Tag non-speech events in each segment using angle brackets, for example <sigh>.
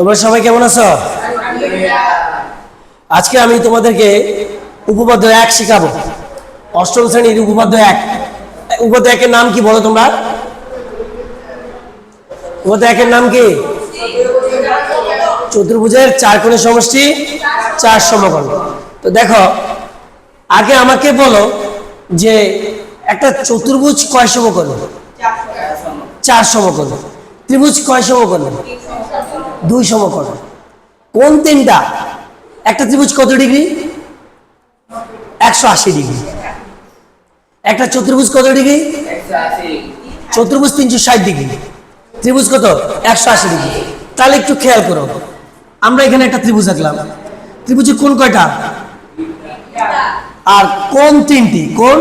তোমরা সবাই কেমন আছো? আজকে আমি তোমাদেরকে উপপাদ্য এক শেখাবো। অষ্টম শ্রেণির উপপাদ্য এক। উপপাদ্য একের নাম কি বলো তোমরা? উপপাদ্য একের নাম কি? চতুর্ভুজের চার কোণের সমষ্টি চার সমকোণ। তো দেখো আগে আমাকে বলো যে একটা চতুর্ভুজ কয় সমকোণ? চার সমকোণ। ত্রিভুজ কয় সমকোণ। দুই সমকোণ। কোন তিনটা? একটা ত্রিভুজ কত ডিগ্রি? একশো আশি ডিগ্রি। একটা চতুর্ভুজ কত ডিগ্রি? চতুর্ভুজ তিনশো ষাট ডিগ্রি। ত্রিভুজ কত? একশো আশি ডিগ্রি। তাহলে একটু খেয়াল করো। আমরা এখানে একটা ত্রিভুজ আঁকলাম। ত্রিভুজে কোন কয়টা? আর কোন তিনটি কোন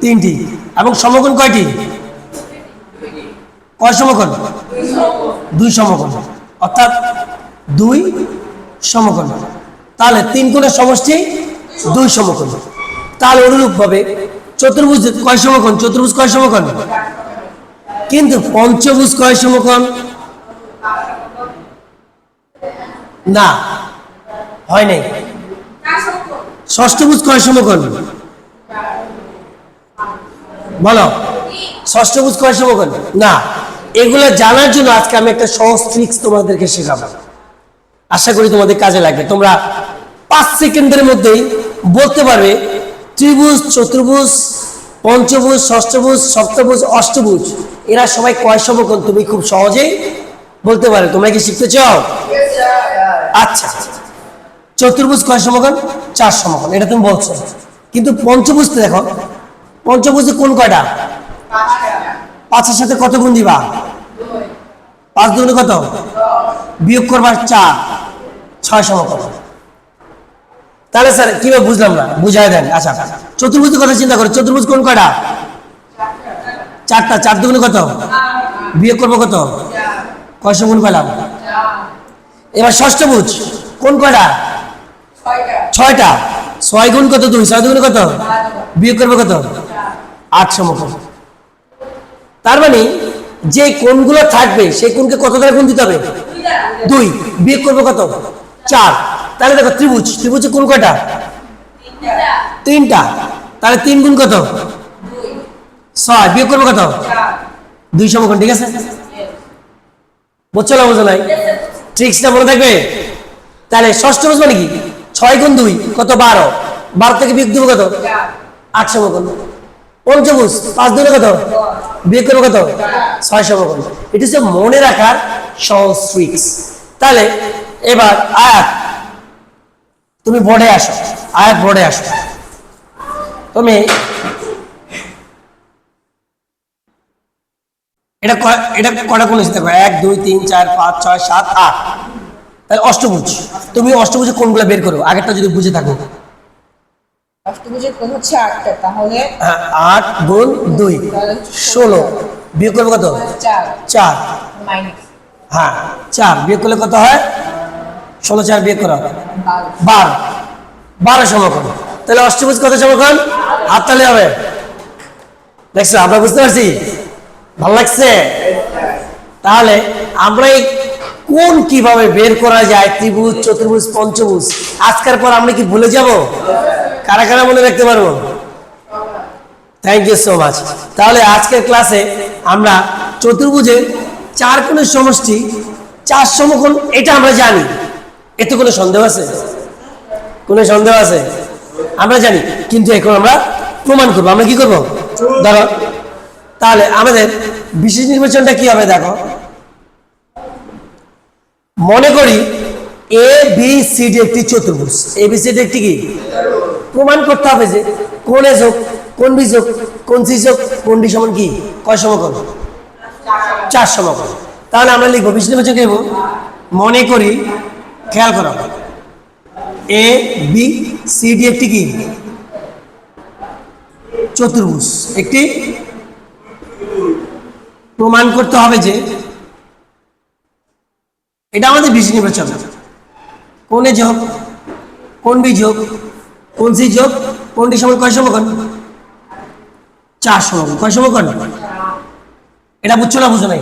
তিনটি। এবং সমকোণ কয়টি? কয় সমকোণ? দুই সমকোণ। অর্থাৎ দুই সমকোণ। তাহলে তিন কোণের সমষ্টি দুই সমকোণ। তাহলে অনুরূপভাবে চতুর্ভুজ কয় সমকোণ? চতুর্ভুজ কয় সমকোণ? কিন্তু পঞ্চভুজ কয় সমকোণ? না, হয় নাই। ষষ্ঠভুজ কয় সমকোণ? বলো, ষষ্ঠভুজ কয় সমকোণ? না। এগুলো জানার জন্য আজকে আমি একটা সহজ ট্রিক্স তোমাদেরকে শেখাবো। আশা করি তোমাদের কাজে লাগবে। তোমরা পাঁচ সেকেন্ডের মধ্যেই বলতে পারবে, ত্রিভুজ, চতুর্ভুজ, পঞ্চভুজ, ষষ্ঠভুজ, সপ্তভুজ, অষ্টভুজ। এরা সবাই কয় সমকোণ? তুমি খুব সহজেই বলতে পারো। তোমরা কি শিখতে চাও? আচ্ছা। চতুর্ভুজ কয় সমকোণ? চার সমকোণ। এটা তুমি বলছো। কিন্তু পঞ্চভুজতে দেখো। পঞ্চভুজে কোন কয়টা? পাঁচের সাথে কত গুণ দিবা? পাঁচ দুগুণে কত? বিয়োগ করবার চার, ছয় সমকোণ তাহলে স্যার, কীভাবে বুঝলাম না? বুঝাই দেন। আচ্ছা চতুর্ভুজ কথা চিন্তা করো। চতুর্ভুজ কোন কয়টা চারটা। চার দুগুণে কত? বিয়োগ করব কত? কয় সমগুণ পেলাম? এবার ষষ্ঠ বুঝ। কোন কয়টা ছয়টা। ছয় গুণ কত দুই? ছয় দুগুণে কত? বিয়োগ করব কত? আট সমকোণ তার মানে যে কোনগুলো থাকবে, সেই কোণকে কত দ্বারা গুণ দিতে হবে? দুই। বিয়োগ করব কত? চার। তাহলে দেখো ত্রিভুজ। ত্রিভুজে কোন কয়টা? তিনটা। তাহলে তিন গুণ কত? ছয়। বিয়োগ করব কত? দুই সমকোণ, ঠিক আছে? বুঝছ না, বুঝো নাই? ট্রিক্সটা মনে থাকবে? তাহলে ষষ্ঠ বুঝ নাকি ছয় গুণ দুই, কত? বারো। বারো থেকে বিয়োগ দেবো কত? আট সমকোণ। পঞ্চভুজ পাঁচ দুটো কত বিয়োগ করব কত ছয় সমকোণ এটা হচ্ছে মনে রাখার ট্রিক্স তাহলে এবার আয়াত, তুমি বোর্ডে আসো, আয়াত বোর্ডে আসো। তুমি এটা এটা কটা কোন দেখো? এক, দুই, তিন, চার, পাঁচ, ছয়, সাত, আট। তাহলে অষ্টভুজ, তুমি অষ্টভুজে কোনগুলো বের করো? আগেরটা যদি বুঝে থাকো। অষ্টভুজের কোণ হচ্ছে আটটা তাহলে হ্যাঁ, আট গুণ দুই ষোলো। বিয়োগ করব কত? চার। চার। হ্যাঁ চার। বিয়োগ করলে কত হয়? ষোলো চার বিয়োগ করা। বারো। বারো। বারো সমকোণ। তাহলে অষ্টভুজ কত সমকোণ? হবে। দেখছ আমরা বুঝতে পারছি? ভালো লাগছে? তাহলে আমরা এই কোন কীভাবে বের করা যায়? ত্রিভুজ চতুর্ভুজ পঞ্চভুজ। আজকের পর আমরা কি ভুলে যাব? কারা কারা মনে রাখতে পারব? থ্যাংক ইউ সো মাচ তাহলে আজকের ক্লাসে আমরা চতুর্ভুজের চার কোণের সমষ্টি, চার সমকোণ, এটা আমরা জানি। এতে কোনো সন্দেহ আছে? কোনো সন্দেহ আছে? আমরা জানি, কিন্তু এখন আমরা প্রমাণ করব। আমরা কি করব? ধরো, তাহলে আমাদের বিশেষ নির্বাচনটা কি হবে দেখো। মনে করি এ বি সি ডি একটি চতুর্ভুজ। এ বি সি ডি একটি কি? প্রমাণ করতে হবে যে কোন এ যোগ কোন বি যোগ কোন সি যোগ কোন ডি সমান কি? কয় সমকোণ? চার সমকোণ। তাহলে আমরা লিখব নির্বাচন কি মনে করি, খেয়াল করো। এ, বি, সি, ডি একটি কি? চতুর্ভুজ। একটি প্রমাণ করতে হবে যে এটা আমাদের বিশেষ নির্বাচন কোন যোগ কোন বি যোগ কোন সি যোগ? কোনটি সমান কয় সমকোণ? চার সমকোণ। কয় সমকোণ? এটা বুঝছ না বুঝো নাই?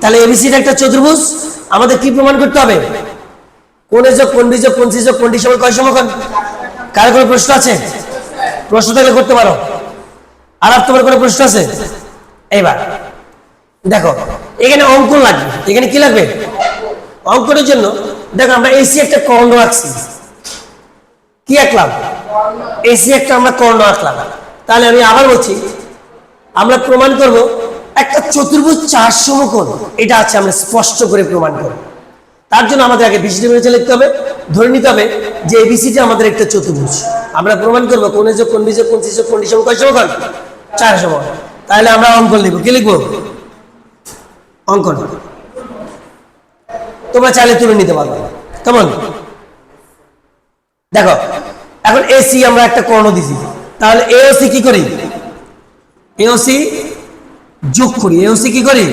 তাহলে এবিসির একটা চতুর্ভুজ। আমাদের কি প্রমাণ করতে হবে? কোন যোগ, কোন বিযোগ কোন যোগ কোনটি সময় কয় সমকোণ? কারও কোনো প্রশ্ন আছে? প্রশ্ন থাকলে করতে পারো। আর আর তোমার কোনো প্রশ্ন আছে? এইবার। দেখো, এখানে অঙ্কন লাগবে। এখানে কি লাগবে? অঙ্কনের জন্য, দেখো আমরা এসি একটা কর্ণ আঁকছি। কি আঁকলাম? এসি একটা আমরা কর্ণ আঁকলাম। তাহলে আমি আবার বলছি, আমরা প্রমাণ করব, একটা চতুর্ভুজ চার সমকোণ, এটা আছে আমরা স্পষ্ট করে প্রমাণ করব। তার জন্য আমাদের আগে বিসিটি মেনে লিখতে হবে, ধরে নিতে হবে যে এবিসিটি আমাদের একটা চতুর্ভুজ। আমরা প্রমাণ করব কোন যোগ, কোন বিযোগ কোন যোগ, কোন সময় কয় সমকোণ? চার সমকোণ। তাহলে আমরা অঙ্কন লিখব। কি লিখব? অঙ্কন। তোমরা চাইলে তুলে নিতে পারবে। কেমন দেখো এখন এসি আমরা একটা কর্ণ দিছি। তাহলে এওসি কি করি? এওসি যোগ করি। এওসি কি করি?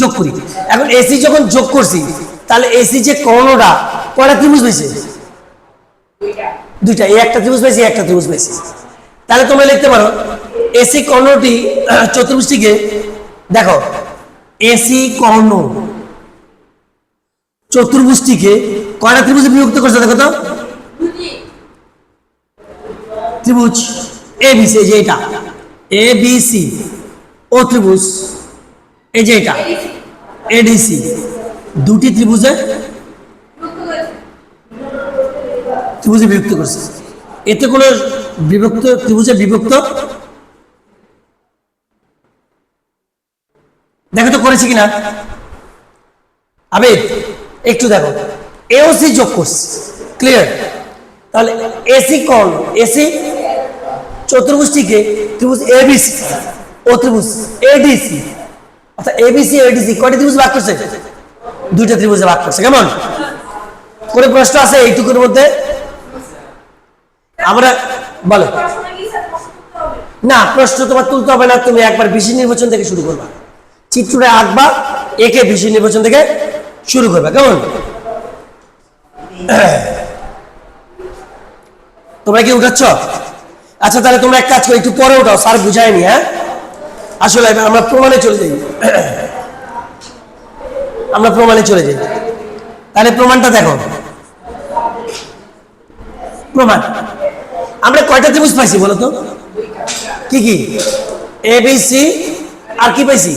যোগ করি। এখন এসি যখন যোগ করছি, তাহলে এসি যে কর্ণটা, কয়টা ত্রিভুজ পেয়েছে দুইটা। এই একটা ত্রিভুজ পেয়েছি একটা ত্রিভুজ পেয়েছি তাহলে তোমরা লিখতে পারো এসি কর্ণটি <clears throat> চতুর্ভুজটিকে, দেখো এসি কর্ণ চতুর্ভুজটিকে কয়টা ত্রিভুজে বিভক্ত করছে দেখো তো? ত্রিভুজ, এ বি সি যে এটা। এ বি সি, ও ত্রিভুজ, এই যে এটা। এডিসি দুটি ত্রিভুজে ত্রিভুজে বিভক্ত করছে। এতে কোনো বিভক্ত, ত্রিভুজে বিভক্ত। দেখো তো করেছে কিনা। আবেদ একটু দেখো। এওসি যোগ করছে। ক্লিয়ার তাহলে এসি কোন এসি চতুর্ভুজটিকে ত্রিভুজ এবিসি ও ত্রিভুজ এডিসি অর্থাৎ এবিসি এডিসি কয়টি ত্রিভুজ ভাগ করছে? দুইটা ত্রিভুজে ভাগ করছে, কেমন? কোনো প্রশ্ন আছে এইটুকুর মধ্যে? আমরা বলো। না, প্রশ্ন তোমার তুলতে হবে না, তুমি একবার বিশি নির্বাচন থেকে শুরু করবা। চিত্রটা আঁকবা, একে বিশি নির্বাচন থেকে শুরু করবা, কেমন? তোমরা কি উঠাচ্ছ? আচ্ছা তাহলে তোমরা এক কাজ করো, একটু পরে উঠাও স্যার বুঝায়নি হ্যাঁ? আসলে আমরা প্রমাণে চলে যাই। আমরা প্রমাণে চলে যাই। তাহলে প্রমাণটা দেখো। প্রমাণ। আমরা কয়টা ত্রিভুজ পাইছি বলো তো? কি কি? এবিসি আর কি পাইছি?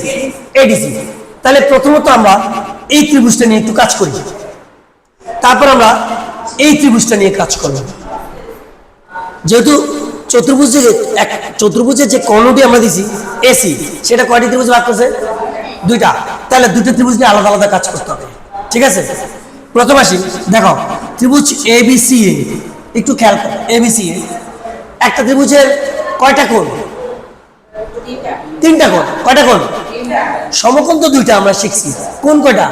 এডিসি তাহলে প্রথমত আমরা এই ত্রিভুজটা নিয়ে একটু কাজ করি। তারপর আমরা এই ত্রিভুজটা নিয়ে কাজ করব। যেহেতু চতুর্ভুজে এক চতুর্ভুজের যে কর্ণটি আমরা দিছি এসি সেটা কয়টি ত্রিভুজ ভাগ করছে? দুইটা। তাহলে দুটো ত্রিভুজ নিয়ে আলাদা আলাদা কাজ করতে হবে। ঠিক আছে? প্রথম আসি, দেখো, ত্রিভুজ এ বি সি এ একটু খেয়াল করো এ বি সি এ একটা ত্রিভুজের কয়টা কোণ? তিনটা কোণ। কয়টা কোণ? সমকোণ তো দুইটা আমরা শিখছি। কোন কয়টা?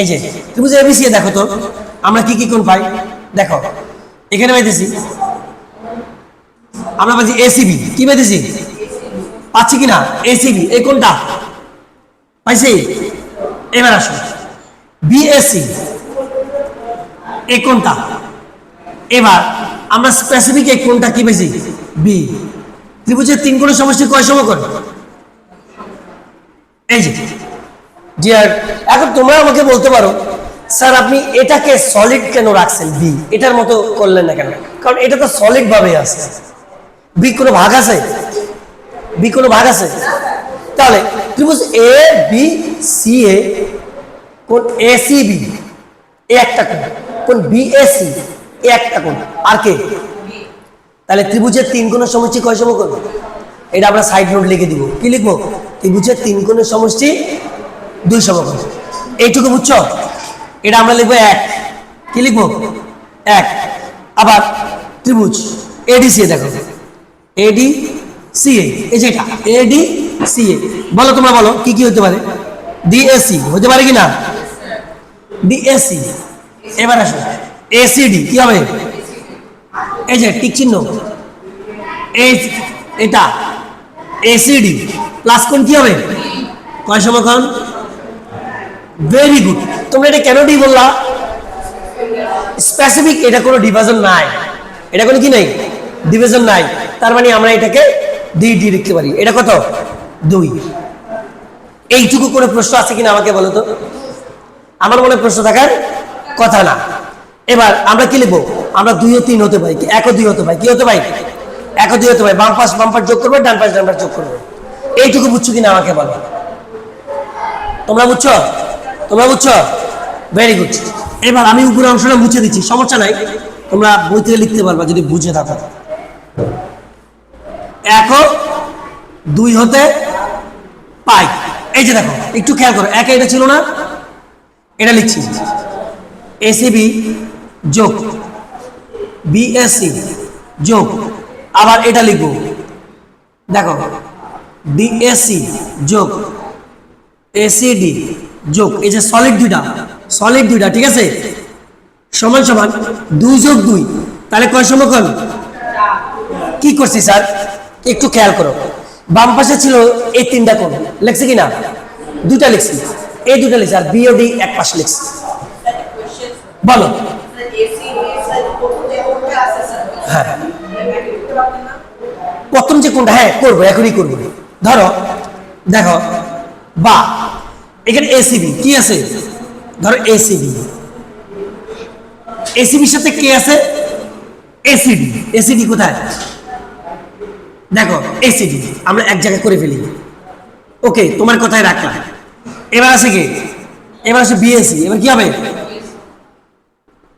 এই যে, ত্রিভুজ এবিসি দেখো তো, আমরা কি কি কোণ পাই? দেখো, এখানে পাইতেছি আমরা পাইছি এসিবি কি পাইতেছি? পাচ্ছি কিনা? এসিবি এই কোনটা? পাইছি? এবার আসো। বিএসসি এই কোনটা? এবার আমরা স্পেসিফিক এই কোনটা কি পেয়েছি বি ত্রিভুজের তিন কোণের সমষ্টি কয় সমকোণ? এই যে। জি আর এখন তোমরা আমাকে বলতে পারো, স্যার আপনি এটাকে সলিড কেন রাখছেন? বি এটার মতো করলেন না কেন? কারণ এটা তো সলিড ভাবে আছে। বি কোনো ভাগ আছে? বি কোনো ভাগ আছে? তাহলে ত্রিভুজ এ বি সি এ কোন এ সি বি এ একটা কোন কোন বি এ সি এ একটা কোন আর কে? তাহলে ত্রিভুজের তিন কোণের সমষ্টি কয় সমকোণ? এটা আমরা সাইড নোট লিখে দিব। কি লিখব? ত্রিভুজের তিন কোণের সমষ্টি দুই সমকোণ। এইটুকু বুঝছ? এটা আমরা লিখব এক। কি লিখব? এক। আবার ত্রিভুজ এডিসি দেখো। এডি সি এ এই যে এটা এডি সি এ বলো তোমরা, বলো, কি কি হতে পারে? ডিএসি হতে পারে কি না? ডিএসি এবার আসো এসিডি কি হবে? এই যে টিক চিহ্ন। এটা এসিডি প্লাস কোন কি হবে? কয় সমকোণ ভেরি গুড তোমরা এটা কেন ডি বললা? স্পেসিফিক এটা কোনো ডিভিশন নাই। এটা কোনো কি নাই? ডিভিশন নাই। তার মানে আমরা এটাকে ডি ডি লিখতে পারি। এটা কত? দুই। এইটুকু কোনো প্রশ্ন আছে কিনা আমাকে বলো তো? আমার মনে প্রশ্ন থাকার কথা না। এবার আমরা কি লিখব? আমরা দুই ও তিন হতে পারি। এক ও দুই হতে পারি? কি হতে পারি? এক ও দুই হতে পারি। বাম পাশ বাম পাশ যোগ করবে, ডান পাশ ডান পাশ যোগ করবে। এইটুকু বুঝছ কিনা আমাকে বলো? তোমরা বুঝছ? তোমরা বুঝছ? ভেরি গুড এবার আমি উপরের অংশটা মুছে দিচ্ছি। সমস্যা নাই। তোমরা বই থেকে লিখতে পারবা যদি বুঝে থাকো। এক ও দুই হতে পাই। এই যে দেখো, একটু খেয়াল করো, একে এটা ছিল না, এটা লিখছি। এসিবি যোগ বিএসসি যোগ, আবার এটা লিখব। দেখো ডিএসসি যোগ এসিডি যোগ, এই যে সলিড দুইটা সলিড দুইটা, ঠিক আছে? সমান সমান দুই যোগ দুই, তাহলে কয় সমকোণ কি করছি স্যার? একটু খেয়াল করো। বাম পাশে ছিল এই তিনটা কোণ। লেখছে কি না দুটা লিখছি। এই দুটা লিখছি আর বিওডি এক পাশে লিখছি। বলো। হ্যাঁ। প্রথম যে কোনটা হ্যাঁ করব, এখনই করব। ধরো, দেখো, বা, এখানে এসিবি কি আছে? ধরো এসিবি এসিবির সাথে কে আছে? এসিডি এসিডি কোথায়? দেখো এসিডি আমরা এক জায়গায় করে ফেলি। ওকে, তোমার কথাই রাখলাম। এবার আছে কি? এবার আছে বিএসসি এবার কি হবে?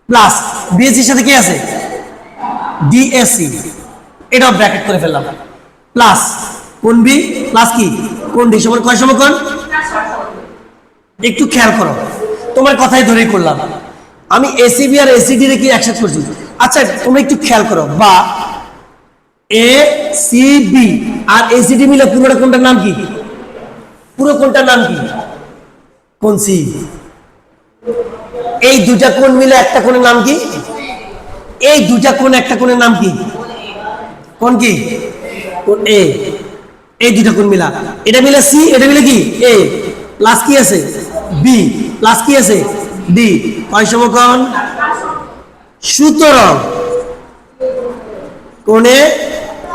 প্লাস বিএসসির সাথে কি আছে? ডিএসসি এটাও ব্র্যাকেট করে ফেললাম। প্লাস কোন বি প্লাস কি? কোন ডি সমান কয় সমকোণ? একটু খেয়াল করো। তোমার কথাই ধরেই করলাম। আমি এসিবি আর এসিডি রে কি একসাথে করছি? আচ্ছা তোমরা একটু খেয়াল করো। বা এ সি বি আর এসিডি মিলে পুরোটা কোনটার নাম কি? পুরো কোনটার নাম কি? কোন সি এই দুইটা কোণ মিলে একটা কোণের নাম কি? এই দুইটা কোণ একটা কোণের নাম কি? কোন কি? কোন এ এই দুইটা কোণ মিলা। এটা মিলে সি এটা মিলে কি? এ প্লাস কি আছে? বি প্লাস কি আছে? ডি কয় সমকোণ? সুতরাং কোণে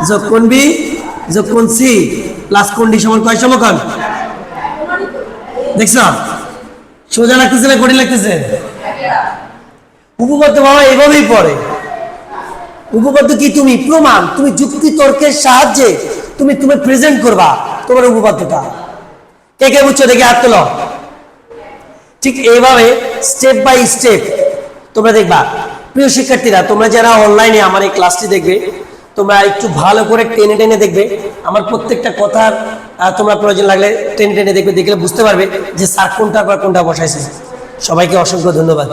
যোগ কোণ বি? যোগ কোণ সি? প্লাস কোণ ডি সমান কয় সমকোণ? দেখছ? সোজা লাগতেছে না কঠিন লাগতেছে? উপপাদ্য বাবা এভাবেই পড়ে। উপপাদ্য কি তুমি? প্রমাণ। তুমি যুক্তি তর্কের সাহায্যে তুমি তুমি প্রেজেন্ট করবা তোমার উপপাদ্যটা। কে কে বুঝছ? দেখে হাত তোলো। ঠিক এইভাবে স্টেপ বাই স্টেপ তোমরা দেখবা। প্রিয় শিক্ষার্থীরা, তোমরা যারা অনলাইনে আমার এই ক্লাসটি দেখবে তোমরা একটু ভালো করে টেনে টেনে দেখবে। আমার প্রত্যেকটা কথার তোমরা প্রয়োজন লাগলে টেনে টেনে দেখবে, দেখলে বুঝতে পারবে যে স্যার কোনটা বা কোনটা বসাইছে। সবাইকে অসংখ্য ধন্যবাদ।